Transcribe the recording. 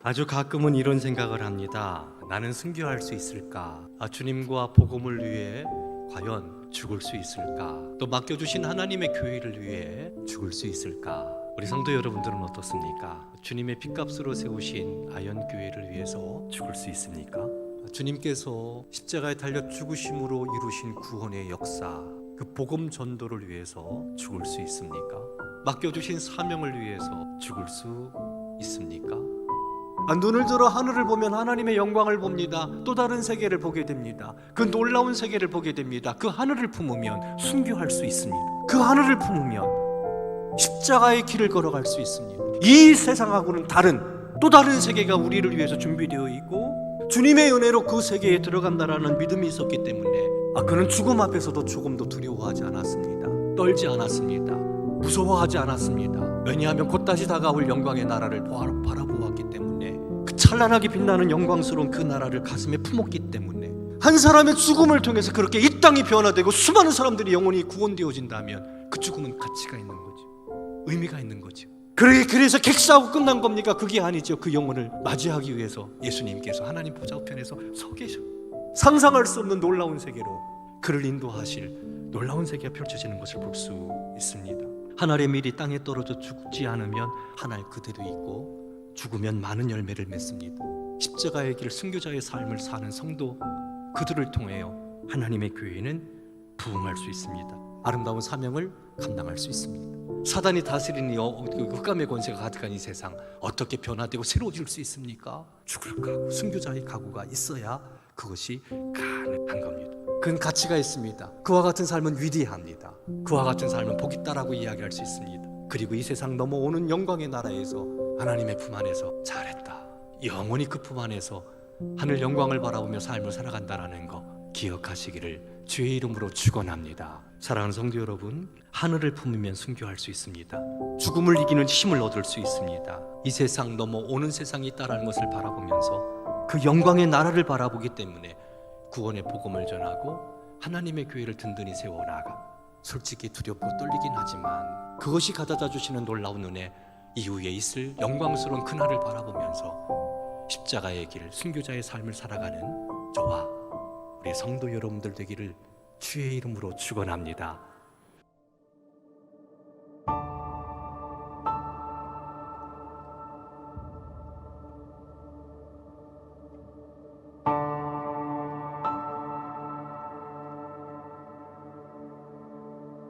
아주 가끔은 이런 생각을 합니다. 나는 순교할 수 있을까? 아, 주님과 복음을 위해 과연 죽을 수 있을까? 또 맡겨주신 하나님의 교회를 위해 죽을 수 있을까? 우리 성도 여러분들은 어떻습니까? 주님의 핏값으로 세우신 아연 교회를 위해서 죽을 수 있습니까? 주님께서 십자가에 달려 죽으심으로 이루신 구원의 역사, 그 복음 전도를 위해서 죽을 수 있습니까? 맡겨주신 사명을 위해서 죽을 수 있습니까? 아, 눈을 들어 하늘을 보면 하나님의 영광을 봅니다. 또 다른 세계를 보게 됩니다. 그 놀라운 세계를 보게 됩니다. 그 하늘을 품으면 순교할 수 있습니다. 그 하늘을 품으면 십자가의 길을 걸어갈 수 있습니다. 이 세상하고는 다른 또 다른 세계가 우리를 위해서 준비되어 있고 주님의 은혜로 그 세계에 들어간다라는 믿음이 있었기 때문에 아 그는 죽음 앞에서도 조금도 두려워하지 않았습니다. 떨지 않았습니다. 무서워하지 않았습니다. 왜냐하면 곧 다시 다가올 영광의 나라를 바라보았기 때문에 그 찬란하게 빛나는 영광스러운 그 나라를 가슴에 품었기 때문에 한 사람의 죽음을 통해서 그렇게 이 땅이 변화되고 수많은 사람들이 영혼이 구원되어진다면 그 죽음은 가치가 있는 거죠. 의미가 있는 거죠. 그래 그래서 객사하고 끝난 겁니까? 그게 아니죠. 그 영혼을 맞이하기 위해서 예수님께서 하나님 보좌 우편에서 서 계셔. 상상할 수 없는 놀라운 세계로 그를 인도하실 놀라운 세계가 펼쳐지는 것을 볼 수 있습니다. 한 알의 밀이 땅에 떨어져 죽지 않으면 한알 그대로 있고 죽으면 많은 열매를 맺습니다. 십자가의 길 순교자의 삶을 사는 성도 그들을 통하여 하나님의 교회는 부흥할 수 있습니다. 아름다운 사명을 감당할 수 있습니다. 사단이 다스리는 이 어- 그 흑암의 권세가 가득한 이 세상 어떻게 변화되고 새로워질 수 있습니까? 죽을 각오, 순교자의 각오가 있어야 그것이 가능한 겁니다. 그건 가치가 있습니다. 그와 같은 삶은 위대합니다. 그와 같은 삶은 복 있다라고 이야기할 수 있습니다. 그리고 이 세상 넘어오는 영광의 나라에서 하나님의 품 안에서 잘했다. 영원히 그 품 안에서 하늘 영광을 바라보며 삶을 살아간다라는 거 기억하시기를 주의 이름으로 축원합니다. 사랑하는 성도 여러분, 하늘을 품으면 순교할 수 있습니다. 죽음을 이기는 힘을 얻을 수 있습니다. 이 세상 넘어오는 세상이 있다라는 것을 바라보면서 그 영광의 나라를 바라보기 때문에 구원의 복음을 전하고 하나님의 교회를 든든히 세워 나가. 솔직히 두렵고 떨리긴 하지만 그것이 가져다 주시는 놀라운 은혜 이후에 있을 영광스러운 그날을 바라보면서 십자가의 길, 순교자의 삶을 살아가는 저와 우리 성도 여러분들 되기를 주의 이름으로 축원합니다.